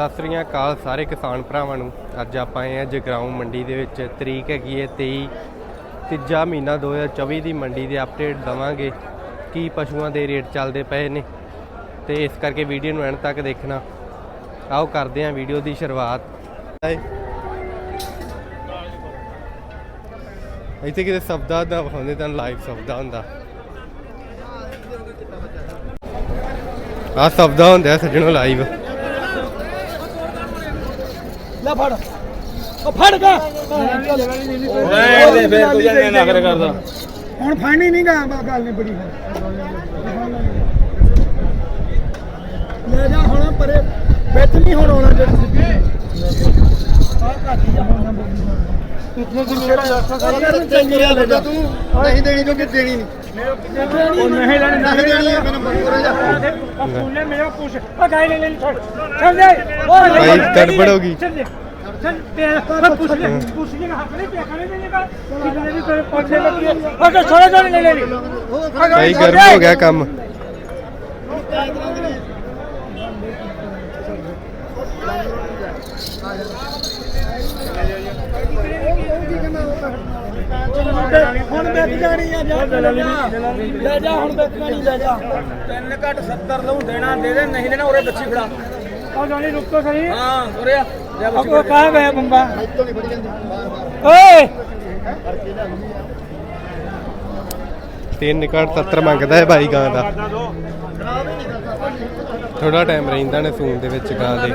ਸਤਿ ਸ੍ਰੀ ਅਕਾਲ ਸਾਰੇ ਕਿਸਾਨ ਭਰਾਵਾਂ ਨੂੰ। ਅੱਜ ਆਪਾਂ ਆਏ ਆ ਜਗਰਾਉਂ ਮੰਡੀ ਦੇ ਵਿੱਚ। ਤਰੀਕ ਹੈਗੀ ਹੈ 23 ਤੀਜਾ ਮਹੀਨਾ 2024 ਦੀ ਮੰਡੀ ਦੇ ਅਪਡੇਟ ਦਵਾਂਗੇ ਕੀ ਪਸ਼ੂਆਂ ਦੇ ਰੇਟ ਚੱਲਦੇ ਪਏ ਨੇ। ਤੇ ਇਸ ਕਰਕੇ ਵੀਡੀਓ ਨੂੰ ਐਂਡ ਤੱਕ ਦੇਖਣਾ। ਆਓ ਕਰਦੇ ਹਾਂ ਵੀਡੀਓ ਦੀ ਸ਼ੁਰੂਆਤ। ਇੱਥੇ ਕਿਤੇ ਸਬਦਾ ਦਾ ਹੁੰਦੇ ਤਾਂ ਲਾਈਵ ਸਬਦਾ ਹੁੰਦਾ। ਆ ਸਬਦਾ ਹੁੰਦਾ ਸੱਜਣੋ ਲਾਈਵ ਲੈ ਫੜ। ਉਹ ਫੜ ਗਾ ਰਹਿਣ ਦੇ ਫਿਰ ਤੂੰ ਜਾਨੇ ਨਾ ਕਰ ਕਰਦਾ। ਹੁਣ ਫੜਨੀ ਨਹੀਂ ਗਾ ਗੱਲ ਨਹੀਂ ਬੜੀ ਲੈ ਜਾ ਹੁਣ ਪਰੇ। ਵਿੱਚ ਨਹੀਂ ਹੁਣ ਆਉਣਾ ਜਿਹੜੀ ਸਿੱਧੀ ਆ ਘਾਟੀ ਜਾ ਹੁਣ ਕਿੱਥੇ ਸੀ ਮੇਰਾ ਯਾਰ ਸਾਰਾ ਚੰਗੀ ਰਿਹਾ ਲੱਗਾ ਤੂੰ ਨਹੀਂ ਦੇਣੀ ਕਿਉਂਕਿ ਦੇਣੀ ਨਹੀਂ। ਉਹ ਨਹੀਂ ਲੈਣੀ ਨਹੀਂ ਦੇਣੀ ਮੈਨੂੰ ਬੋਲ ਜਾ। ਸਕੂਲੇ ਮੇਰਾ ਪੁੱਛ ਉਹ ਗਾਇ ਲੈ ਲੈ ਛੱਡ। ਛੱਡ ਦੇ। ਉਹ ਭਾਈ ਗੜਬੜ ਹੋ ਗਈ ਚੱਲ ਦੇ। ਚੱਲ ਤੇ ਪੁੱਛ ਲੈ ਪੁੱਛ ਲੈ ਹੱਥ ਨਹੀਂ ਪਿਆ ਖਾਣੇ ਦੇਣੇ ਦਾ ਕਿੰਨੇ ਦੀ ਤੇਰੇ ਪੌਂਚੇ ਲੱਗੀ ਹੈ ਉਹ ਤਾਂ ਛੋੜੇ ਛੋੜੇ ਲੈ ਲੈ ਲਈ ਭਾਈ ਗਰਮ ਹੋ ਗਿਆ ਕੰਮ। ਵੇਚ ਜਾਣੀ ਆ ਜਾ ਲੈ ਜਾ। ਹੁਣ ਵੇਚਣਾ ਨਹੀਂ ਲੈ ਜਾ। ਤਿੰਨ ਘੱਟ 70 ਲਊ ਦੇਣਾ ਦੇ ਦੇ ਨਹੀਂ ਦੇਣਾ ਉਰੇ ਬੱਚੀ ਫੜਾ। ਉਹ ਜਾਨੀ ਰੁਕ ਤੋ ਸਹੀ। ਹਾਂ ਉਰੇ ਆ। ਜਾ ਉਹ ਬੱਚੀ ਕੋ ਕਹਾਂ ਗਿਆ ਬੰਬਾ। ਇੱਥੋਂ ਨਹੀਂ ਫੜੀ ਜਾਂਦੀ ਓਏ! ਤਿੰਨ ਘੱਟ 70 ਮੰਗਦਾ ਹੈ ਭਾਈ ਗਾਂ ਦਾ। ਥੋੜਾ ਟਾਈਮ ਰਹਿੰਦਾ ਨੇ ਸੂਣ ਦੇ ਵਿੱਚ ਗਾਂ ਦੇ।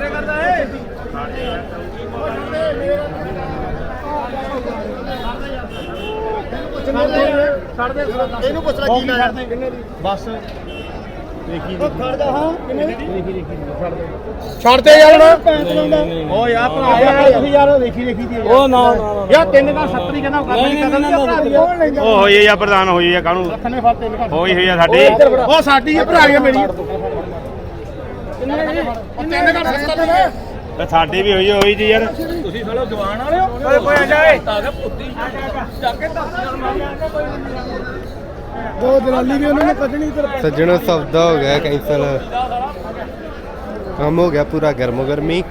ਇਹਨੂੰ ਪੁੱਛ ਲੈ ਕੀ ਲਾਇਆ। ਬਸ। ਦੇਖੀ ਉਹ ਖੜ ਜਾ ਹਾਂ। ਕਿੰਨੇ ਦੇਖੀ ਦੇਖੀ ਛੱਡ ਦੇ ਛੱਡ ਦੇ ਯਾਰ ਨਾ ਪੈਂਤ ਲਾਉਂਦਾ ਓ ਯਾਰ ਭਰਾ ਯਾਰ ਤੁਸੀਂ ਯਾਰ ਦੇਖੀ ਦੇਖੀ ਦੀ ਉਹ ਨਾ ਨਾ ਯਾਰ ਤਿੰਨ ਦਾ 70 ਹੀ ਕਹਿੰਦਾ ਕਰ ਨਹੀਂ ਕਰਦਾ ਉਹ ਹੋਈ ਆ ਪ੍ਰਧਾਨ ਹੋਈ ਆ ਕਾਹਨੂੰ? ਰੱਖਣੇ ਫੜ ਤਿੰਨ ਘੱਟ। ਹੋਈ ਹੋਈ ਆ ਸਾਡੀ। ਉਹ ਸਾਡੀ ਹੈ ਭਰਾ ਮੇਰੀ। ਤਿੰਨ ਘੱਟ 70 ਦੇ? ਤੇ ਸਾਡੀ ਵੀ ਹੋਈ ਆ, ਹੋਈ ਜੀ ਯਾਰ। ਤੁਸੀਂ ਸਾਲੋ ਜਵਾਨ ਵਾਲੇ ਹੋ? ਓਏ ਕੋਈ ਜਾਏ ਤਾਂ ਕਿ ਪੁੱਤੀ। ਚੱਕ ਕੇ ਦੱਸ ਨਾਲ ਮਾਰ। ਦੋ ਦਲਾਲੀ ਵੀ ਉਹਨਾਂ ਨੇ ਕੱਢਣੀ ਤੇ ਸੱਜਣੋ ਸੌਦਾ ਹੋ ਗਿਆ ਕੈਂਸਲ ਕੰਮ ਹੋ ਗਿਆ ਪੂਰਾ ਗਰਮੋ ਗਰਮੀ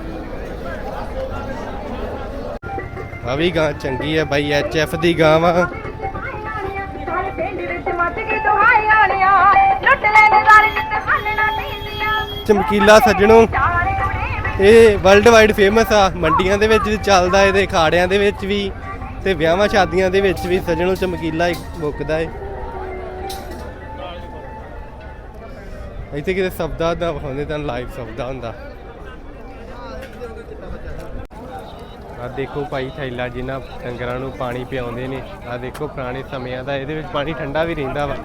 ਆ ਵੀ ਗਾਂ ਚੰਗੀ ਹੈ ਬਾਈ ਐਚ ਐਫ ਦੀ ਗਾਂ ਵਾ। ਸਾਰੇ ਪਿੰਡ ਵਿੱਚ ਮੱਚ ਕੇ ਦੁਹਾਈ ਆਣਿਆ ਲੁੱਟ ਲੈਣੇ ਵਾਲੇ ਜਿੱਤੇ ਹੱਲ ਨਾ ਪੀਂਦੀਆਂ ਚਮਕੀਲਾ ਸੱਜਣੋ। ਇਹ ਵਰਲਡ ਵਾਈਡ ਫੇਮਸ ਆ। ਮੰਡੀਆਂ ਦੇ ਵਿੱਚ ਵੀ ਚੱਲਦਾ ਇਹਦੇ ਖਾੜਿਆਂ ਦੇ ਵਿੱਚ ਵੀ ਤੇ ਵਿਆਹਾਂ ਸ਼ਾਦੀਆਂ ਦੇ ਵਿੱਚ ਵੀ ਸੱਜਣੋ ਚਮਕੀਲਾ ਹੀ ਮੁੱਕਦਾ ਏ। ਇੱਥੇ ਕਿਤੇ ਸਬਦਾ ਦਾ ਹੁੰਦੇ ਤਾਂ ਲਾਈਵ ਸਬਦਾ ਹੁੰਦਾ। ਆ ਦੇਖੋ ਭਾਈ ਥੈਲਾ ਜਿਨ੍ਹਾਂ ਡੰਗਰਾਂ ਨੂੰ ਪਾਣੀ ਪਿਆਉਂਦੇ ਨੇ। ਆ ਦੇਖੋ ਪੁਰਾਣੇ ਸਮਿਆਂ ਦਾ ਇਹਦੇ ਵਿੱਚ ਪਾਣੀ ਠੰਡਾ ਵੀ ਰਹਿੰਦਾ ਵਾ।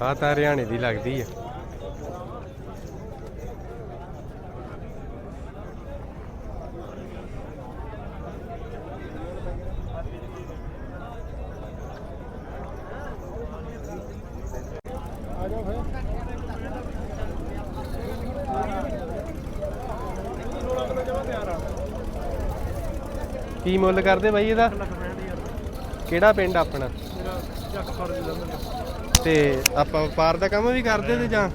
ਆ ਤਾਂ ਹਰਿਆਣੇ ਦੀ ਲੱਗਦੀ ਹੈ ਕੀ ਮੁੱਲ ਕਰਦੇ ਬਾਈ ਇਹਦਾ? ਕਿਹੜਾ ਪਿੰਡ ਆਪਣਾ? ਤੇ ਆਪਾਂ ਵਪਾਰ ਦਾ ਕੰਮ ਵੀ ਕਰਦੇ ਤੇ ਜਾਂ?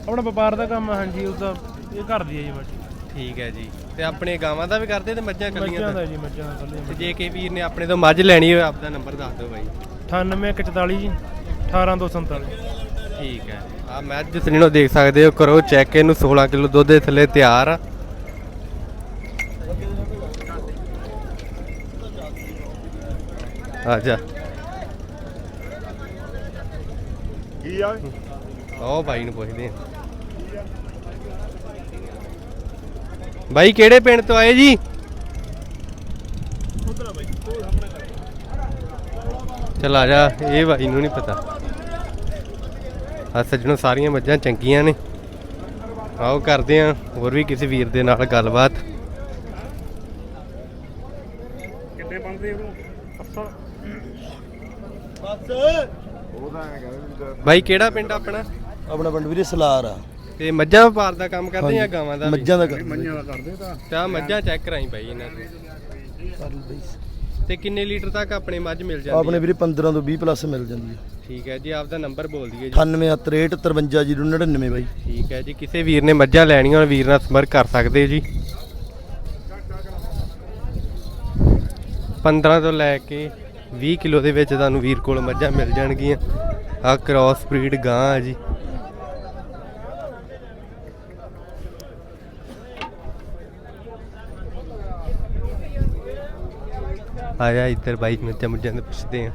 ਆਪਣਾ ਵਪਾਰ ਦਾ ਕੰਮ ਹਾਂਜੀ ਉਹਦਾ ਇਹ ਘਰ ਦੀ ਹੈ ਜੀ ਬੱਚੀ ਠੀਕ ਹੈ ਜੀ। ਤੇ ਆਪਣੇ ਗਾਵਾਂ ਦਾ ਵੀ ਕਰਦੇ ਤੇ ਮੱਝਾਂ ਕੱਲੀਆਂ ਮੱਝਾਂ ਦਾ? ਦਾ ਜੀ ਮੱਝਾਂ ਦਾ ਕੱਲੇ ਤੇ ਜੇ ਕੇ ਵੀਰ ਨੇ ਆਪਣੇ ਤੋਂ ਮੱਝ ਲੈਣੀ ਹੋਵੇ ਆਪਦਾ ਨੰਬਰ ਦੱਸ ਦਿਓ ਬਾਈ। 98144 ਜੀ 18247 ਠੀਕ ਹੈ। ਆ ਮੈਚ ਜਿਸਨੀ ਨੂੰ ਦੇਖ ਸਕਦੇ ਹੋ ਕਰੋ ਚੈੱਕ ਇਹਨੂੰ 16 ਕਿਲੋ ਦੁੱਧ ਦੇ ਥੱਲੇ ਤਿਆਰ। ਆ ਜਾ। ਕੀ ਆ? ਉਹ ਬਾਈ ਨੂੰ ਪੁੱਛਦੇ ਆ। ਬਾਈ ਕਿਹੜੇ ਪਿੰਡ ਤੋਂ ਆਏ ਜੀ? ਚਲ ਆ ਜਾ ਇਹ ਬਾਈ ਨੂੰ ਨਹੀਂ ਪਤਾ। ਆ ਸੱਜਣੋ ਸਾਰੀਆਂ ਮੱਝਾਂ ਚੰਗੀਆਂ ਨੇ। ਆਓ ਕਰਦੇ ਆ ਹੋਰ ਵੀ ਕਿਸੇ ਵੀਰ ਦੇ ਨਾਲ ਗੱਲਬਾਤ। ਕਿੰਨੇ ਬਣਦੇ ਉਹਨੂੰ ਬਾਈ ਕਿਹੜਾ ਪਿੰਡ ਆਪਣਾ? ਆਪਣਾ ਪਿੰਡ ਵੀਰੇ ਸਲਾਰ ਆ। ਤੇ ਮੱਝਾਂ ਵਪਾਰ ਦਾ ਕੰਮ ਕਰਦੇ ਆ ਗਾਵਾਂ ਦਾ? ਮੱਝਾਂ ਦਾ ਮੰਨਿਆ ਦਾ ਕਰਦੇ ਤਾਂ। ਤਾਂ ਮੱਝਾਂ ਚੈੱਕ ਕਰਾਈ ਬਾਈ ਇਹਨਾਂ ਦੀ। ਤੇ ਕਿੰਨੇ ਲੀਟਰ ਤੱਕ ਆਪਣੇ ਮੱਝ ਮਿਲ ਜਾਂਦੀ ਆਪਣੇ ਵੀਰੇ 15 ਤੋਂ 20 ਪਲੱਸ ਮਿਲ ਜਾਂਦੀ ਹੈ ਠੀਕ ਹੈ ਜੀ ਆਪਦਾ ਨੰਬਰ ਬੋਲ ਦਈਏ ਜੀ। 98 63 53 ਬਾਈ। ਠੀਕ ਹੈ ਜੀ ਕਿਸੇ ਵੀਰ ਨੇ ਮੱਝਾਂ ਲੈਣੀਆਂ ਹੋਣ ਵੀਰ ਨਾਲ ਸੰਪਰਕ ਕਰ ਸਕਦੇ ਹੋ ਜੀ। 15 ਤੋਂ ਲੈ ਕੇ 20 ਕਿਲੋ ਦੇ ਵਿੱਚ ਤੁਹਾਨੂੰ ਵੀਰ ਕੋਲ ਮੱਝਾਂ ਮਿਲ ਜਾਣਗੀਆਂ। ਆ ਕ੍ਰਾਸ ਬਰੀਡ ਗਾਂ ਆ ਜੀ। ਆਇਆ ਇੱਧਰ ਬਾਈਕ ਮੱਝਾਂ ਮੁੱਝਾਂ ਦੇ ਪੁੱਛਦੇ ਆ।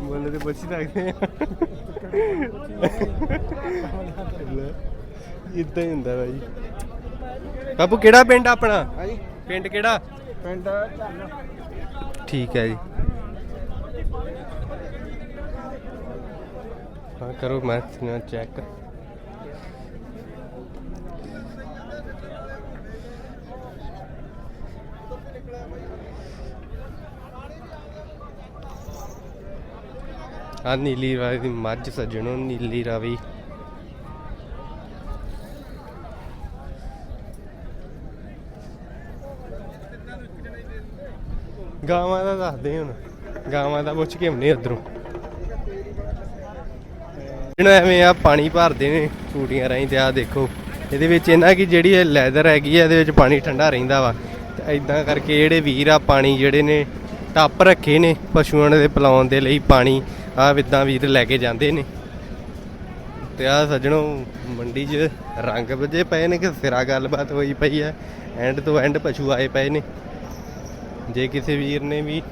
ਮੁੱਲ ਤੇ ਹੀ ਸਕਦੇ ਆ ਇਦਾਂ ਹੀ ਹੁੰਦਾ ਬਾਈ। ਬਾਪੂ ਕਿਹੜਾ ਪਿੰਡ ਆਪਣਾ? ਹਾਂਜੀ। ਪਿੰਡ ਕਿਹੜਾ? ਪਿੰਡ ਠੀਕ ਹੈ ਜੀ। ਹਾਂ ਕਰੋ ਮੈਂ ਚੈੱਕ ਆ ਨੀਲੀ ਰਾਵੀ ਦੀ ਮੱਝ ਸੱਜਣੋ, ਨੀਲੀ ਰਾਵੀ ਗਾਵਾਂ ਦਾ ਦੱਸਦੇ ਹੁਣ। ਗਾਵਾਂ ਦਾ ਪੁੱਛ ਕੇ ਆਉਨੇ ਉਧਰੋਂ ਜਿਹਨਾਂ ਐਵੇਂ ਆ ਪਾਣੀ ਭਰਦੇ ਨੇ ਟੂਟੀਆਂ ਰਾਹੀਂ ਤੇ ਆ ਦੇਖੋ। ਇਹਦੇ ਵਿੱਚ ਇਹਨਾਂ ਕੀ ਜਿਹੜੀ ਇਹ ਲੈਦਰ ਹੈਗੀ ਆ, ਇਹਦੇ ਵਿੱਚ ਪਾਣੀ ਠੰਡਾ ਰਹਿੰਦਾ ਵਾ। ਤੇ ਐਦਾਂ ਕਰਕੇ ਜਿਹੜੇ ਵੀਰ ਆ ਪਾਣੀ ਜਿਹੜੇ ਨੇ, ਟੱਪ ਰੱਖੇ ਨੇ ਪਸ਼ੂਆਂ ਦੇ, ਪਿਲਾਉਣ ਦੇ ਲਈ ਪਾਣੀ। ਆ ਵਿਦਾਂ ਵੀਰ ਲੈ ਕੇ ਜਾਂਦੇ ਨੇ। ਤੇ ਆ ਸੱਜਣੋ, ਮੰਡੀ 'ਚ ਰੰਗ ਵੱਜੇ ਪਏ ਨੇ ਕਿ ਸਿਰਾ ਗੱਲਬਾਤ ਹੋਈ ਪਈ ਹੈ ਐਂਡ ਤੋਂ ਐਂਡ ਪਸ਼ੂ ਆਏ ਪਏ ਨੇ। ਜੇ ਕਿਸੇ ਵੀਰ ਨੇ ਵੀ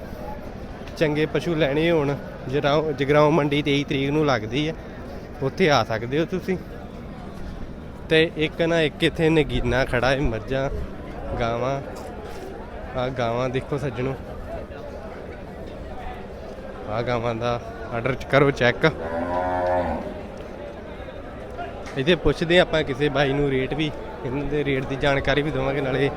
ਚੰਗੇ ਪਸ਼ੂ ਲੈਣੇ ਹੋਣ ਜਰਾਓ ਜਗਰਾਉਂ ਮੰਡੀ 23 ਤਰੀਕ ਨੂੰ ਲੱਗਦੀ ਹੈ ਉੱਥੇ ਆ ਸਕਦੇ ਹੋ ਤੁਸੀਂ। ਤੇ ਇੱਕ ਨਾ ਇੱਕ ਇੱਥੇ ਨਗੀਨਾ ਖੜਾ ਹੈ, ਮੱਝਾਂ, ਗਾਵਾਂ। ਆ ਗਾਵਾਂ ਦੇਖੋ ਸੱਜਣੋ। ਆ ਗਾਵਾਂ ਦਾ ਆਰਡਰ ਕਰੋ ਚੈੱਕ ਇਹਦੇ ਪੁੱਛਦੇ ਆਪਾਂ ਕਿਸੇ ਬਾਈ ਨੂੰ ਰੇਟ ਵੀ, ਇਹਨਾਂ ਦੇ ਰੇਟ ਦੀ ਜਾਣਕਾਰੀ ਵੀ ਦੇਵਾਂਗੇ, ਨਾਲੇ